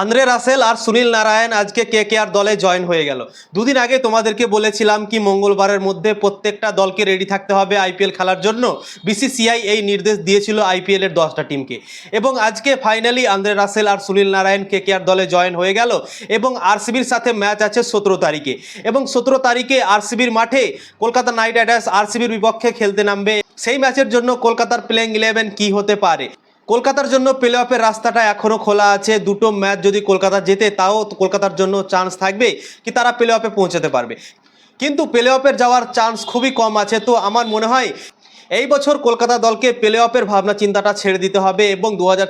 Andre Russell আর সুনীল নারায়ণ আজকে কে কে আর দলে জয়েন হয়ে গেল। দুদিন আগে তোমাদেরকে বলেছিলাম কি মঙ্গলবারের মধ্যে প্রত্যেকটা দলকে রেডি থাকতে হবে আইপিএল খেলার জন্য। বিসিসিআই এই নির্দেশ দিয়েছিল আইপিএলের দশটা টিমকে। এবং আজকে ফাইনালি আন্দ্রে রাসেল আর সুনীল নারায়ণ কে কে আর দলে জয়েন হয়ে গেল এবং আরসিবির সাথে ম্যাচ আছে সতেরো তারিখে। এবং সতেরো তারিখে আরসিবির মাঠে কলকাতা নাইট রাইডার্স আরসিবির বিপক্ষে খেলতে নামবে। সেই ম্যাচের জন্য কলকাতার প্লেইং ইলেভেন কি হতে পারে? কলকাতার জন্য প্লে অফের রাস্তাটা এখনও খোলা আছে। দুটো ম্যাচ যদি কলকাতা জেতে, তাও কলকাতার জন্য চান্স থাকবে কি তারা প্লে অফে পৌঁছাতে পারবে। কিন্তু প্লে অফের যাওয়ার চান্স খুবই কম আছে। তো আমার মনে হয় এই বছর কলকাতা দলকে প্লে অফের ভাবনা চিন্তাটা ছেড়ে দিতে হবে এবং দু হাজার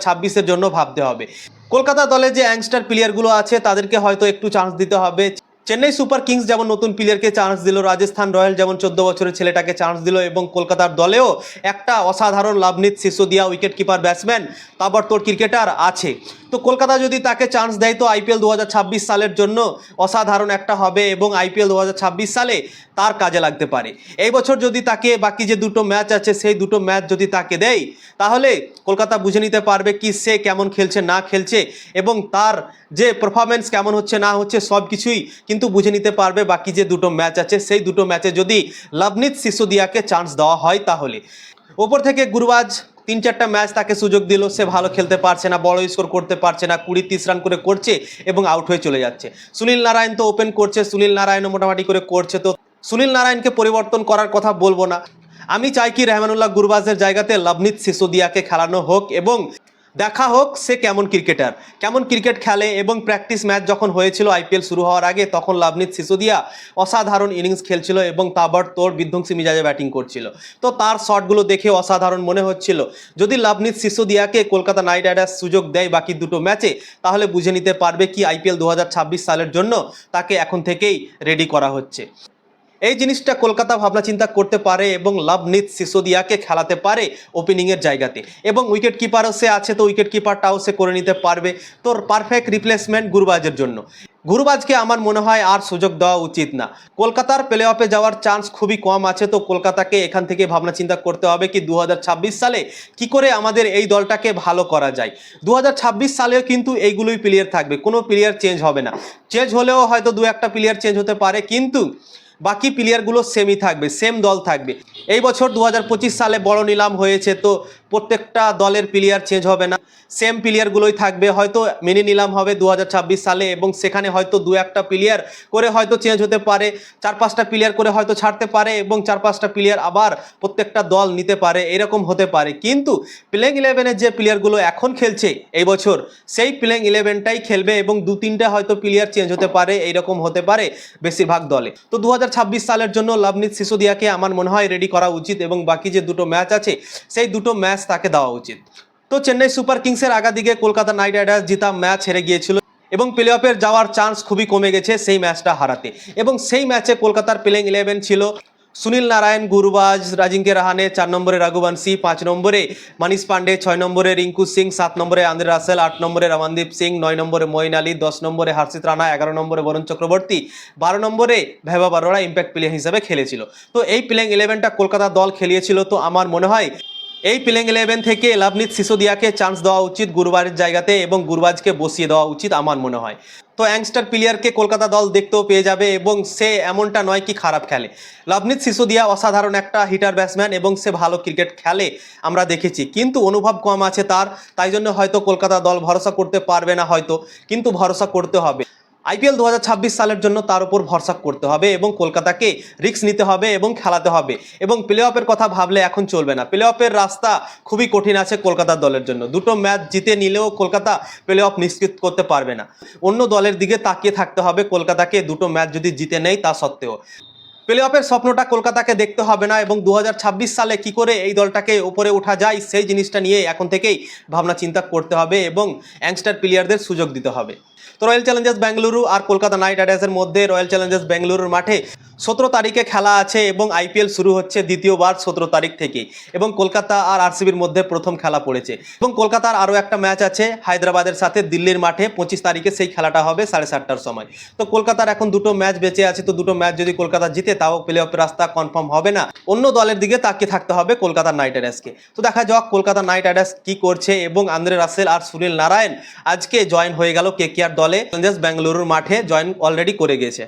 জন্য ভাবতে হবে। কলকাতা দলে যে অ্যাংস্টার প্লেয়ারগুলো আছে, তাদেরকে হয়তো একটু চান্স দিতে হবে। চেন্নাই সুপার কিংস যেমন নতুন প্লেয়ারকে চান্স দিল, রাজস্থান রয়্যাল যেমন চোদ্দ বছরের ছেলেটাকে চান্স দিল এবং কলকাতার দলেও একটা অসাধারণ Lovnith Sisodia wicket keeper batsman তারপর তোর ক্রিকেটার আছে। তো কলকাতা যদি তাকে চান্স দেয় তো আইপিএল দু হাজার ছাব্বিশ সালের জন্য অসাধারণ একটা হবে এবং আইপিএল দু হাজার ছাব্বিশ সালে তার কাজে লাগতে পারে। এই বছর যদি তাকে বাকি যে দুটো ম্যাচ আছে, সেই দুটো ম্যাচ যদি তাকে দেয়, তাহলে কলকাতা বুঝে নিতে পারবে কি সে কেমন খেলছে, না খেলছে এবং তার যে পারফরমেন্স কেমন হচ্ছে, না হচ্ছে, সব কিছুই কিন্তু বুঝে নিতে পারবে বাকি যে দুটো ম্যাচ আছে। সেই দুটো ম্যাচে যদি লবনীত সিসোদিয়াকে চান্স দেওয়া হয় তাহলে। ওপর থেকে গুরবাজ তিন চারটা ম্যাচ তাকে সুযোগ দিল, সে ভালো খেলতে পারছে না, বড় স্কোর করতে পারছে না কুড়ি তিরিশ রান করে করছে এবং আউট হয়ে চলে যাচ্ছে। সুনীল নারায়ণ তো ওপেন করছে, সুনীল নারায়ণও মোটামুটি করে করছে, তো সুনীল নারায়ণকে পরিবর্তন করার কথা বলব না। আমি চাই কি রেহমানুল্লাহ গুরবাজের জায়গাতে লবনীত সিসোদিয়াকে খেলানো হোক এবং দেখা হোক সে কেমন ক্রিকেটার। কেমন ক্রিকেট খেলে এবং প্র্যাকটিস ম্যাচ যখন হয়েছিল, আইপিএল শুরু হওয়ার আগে তখন লাভনিত সিসোদিয়া অসাধারণ ইনিংস খেলছিল এবং তাবড় তোর বিধ্বংসী মিজাজে ব্যাটিং করছিল। তো তার শটগুলো দেখে অসাধারণ মনে হচ্ছিল। যদি লাভনিত সিসোদিয়াকে কলকাতা নাইট রাইডার্স সুযোগ দেয় বাকি দুটো ম্যাচে, তাহলে বুঝে নিতে পারবে কি আইপিএল দু হাজার ছাব্বিশ সালের জন্য তাকে এখন থেকেই রেডি করা হচ্ছে। এই জিনিসটা কলকাতা ভাবনা চিন্তা করতে পারে এবং লবনীত সিসোদিয়াকে খেলাতে পারে ওপেনিংয়ের জায়গাতে। এবং উইকেট কিপারও সে আছে, তো উইকেট কিপারটাও সে করে নিতে পারবে। তোর পারফেক্ট রিপ্লেসমেন্ট গুরবাজের জন্য। গুরুবাজকে আমার মনে হয় আর সুযোগ দেওয়া উচিত না। কলকাতার প্লে অফে যাওয়ার চান্স খুবই কম আছে, তো কলকাতাকে এখান থেকে ভাবনা চিন্তা করতে হবে কি দু হাজার ছাব্বিশ সালে কি করে আমাদের এই দলটাকে ভালো করা যায়। দু হাজার ছাব্বিশ সালেও কিন্তু এইগুলোই প্লেয়ার থাকবে, কোনো প্লেয়ার চেঞ্জ হবে না। চেঞ্জ হলেও হয়তো দু একটা প্লেয়ার চেঞ্জ হতে পারে, কিন্তু বাকি প্লেয়ারগুলো সেমই থাকবে সেম দল থাকবে। এই বছর দু হাজার পঁচিশ সালে বড় নিলাম হয়েছে তো প্রত্যেকটা দলের প্লেয়ার চেঞ্জ হবে না। সেম প্লেয়ারগুলোই থাকবে, হয়তো মিনি নিলাম হবে দু হাজার ছাব্বিশ সালে এবং সেখানে হয়তো দু একটা প্লেয়ার করে হয়তো চেঞ্জ হতে পারে, চার পাঁচটা প্লেয়ার করে হয়তো ছাড়তে পারে এবং চার পাঁচটা প্লেয়ার আবার প্রত্যেকটা দল নিতে পারে, এরকম হতে পারে। কিন্তু প্লেইং ইলেভেনের যে প্লেয়ারগুলো এখন খেলছে এই বছর, সেই প্লেইং ইলেভেনটাই খেলবে এবং দু তিনটা হয়তো প্লেয়ার চেঞ্জ হতে পারে, এইরকম হতে পারে বেশিরভাগ দলে। তো দু হাজার সালের জন্য লাভনীত সিসোদিয়াকে আমার মনে হয় রেডি করা উচিত এবং বাকি যে দুটো ম্যাচ আছে, সেই দুটো ম্যাচ তাকে দেওয়া উচিত। তো চেন্নাই সুপার কিংসের আগাদিকে কলকাতা নাইট রাইডার্স জিতা ম্যাচ হেরে গিয়েছিল এবং প্লে অফের যাওয়ার চান্স খুবই কমে গেছে সেই ম্যাচটা হারাতে। এবং সেই ম্যাচে কলকাতার প্লেইং ইলেভেন ছিল সুনীল নারায়ণ, গুরুবাজ, রাজিঙ্কে রাহানে, চার নম্বরে রাঘুবংশী পাঁচ নম্বরে মানিশ পান্ডে, ছয় নম্বরে রিঙ্কু সিং, সাত নম্বরে আন্দ্রে রাসেল, আট নম্বরে রমানদীপ সিং, নয় নম্বরে মইন আলী, দশ নম্বরে হর্ষিত রানা, এগারো নম্বরে বরুণ চক্রবর্তী, বারো নম্বরে ভেবা বারোরা ইম্প্যাক্ট প্লেয়ার হিসেবে খেলেছিল। তো এই প্লেয়িং ইলেভেনটা কলকাতা দল খেলিয়েছিল। তো আমার মনে হয় এই প্লেইং ইলেভেন থেকে লাভনীত সিসোদিয়াকে চান্স দেওয়া উচিত গুরুবারের জায়গাতে এবং গুরবাজকে বসিয়ে দেওয়া উচিত আমার মনে হয়। তো অ্যাংস্টার প্লেয়ারকে কলকাতা দল দেখতেও পেয়ে যাবে এবং সে এমনটা নয় কি খারাপ খেলে। লবনীত সিসোদিয়া অসাধারণ একটা হিটার ব্যাটসম্যান এবং সে ভালো ক্রিকেট খেলে আমরা দেখেছি। কিন্তু অনুভব কম আছে তার, তাই জন্য হয়তো কলকাতা দল ভরসা করতে পারবে না হয়তো, কিন্তু ভরসা করতে হবে। আইপিএল দু হাজার ছাব্বিশ সালের জন্য তার উপর ভরসা করতে হবে এবং কলকাতাকে রিস্ক নিতে হবে এবং খেলাতে হবে। এবং প্লে অফের কথা ভাবলে এখন চলবে না। প্লে অফের রাস্তা খুবই কঠিন আছে কলকাতার দলের জন্য। দুটো ম্যাচ জিতে নিলেও কলকাতা প্লে অফ নিশ্চিত করতে পারবে না। অন্য দলের দিকে তাকিয়ে থাকতে হবে। কলকাতাকে দুটো ম্যাচ যদি জিতে নেয় তা সত্ত্বেও। প্লে অফের স্বপ্নটা কলকাতাকে দেখতে হবে না এবং দু হাজার ছাব্বিশ সালে কি করে এই দলটাকে উপরে ওঠা যায়, সেই জিনিসটা নিয়ে এখন থেকেই ভাবনা চিন্তা করতে হবে এবং অ্যাংস্টার প্লেয়ারদের সুযোগ দিতে হবে। তো রয়্যাল চ্যালেঞ্জার্স বেঙ্গালুরু আর কলকাতা নাইট রাইডার্সের মধ্যে রয়্যাল চ্যালেঞ্জার্স বেঙ্গালুরুর মাঠে সতেরো তারিখে খেলা আছে এবং আইপিএল শুরু হচ্ছে দ্বিতীয়বার সতেরো তারিখ থেকে এবং কলকাতা আর আরসিবির মধ্যে প্রথম খেলা পড়েছে। এবং কলকাতার আরও একটা ম্যাচ আছে হায়দ্রাবাদের সাথে দিল্লির মাঠে পঁচিশ তারিখে সেই খেলাটা হবে সাড়ে সাতটার সময়। তো কলকাতার এখন দুটো ম্যাচ বেঁচে আছে, তো দুটো ম্যাচ যদি কলকাতা জিতে তাও প্লে অফ রাস্তা কনফার্ম হবে না। অন্য দলের দিকে তাকিয়ে থাকতে হবে কলকাতা নাইট রাইডার্সকে। তো দেখা যাক কলকাতা নাইট রাইডার্স কি করছে এবং আন্দ্রে রাসেল আর সুনীল নারায়ণ আজকে জয়েন হয়ে গেল কেকেআর দলে। চ্যালেঞ্জার্স ব্যাঙ্গালুরুর মাঠে জয়েন অলরেডি করে গেছে।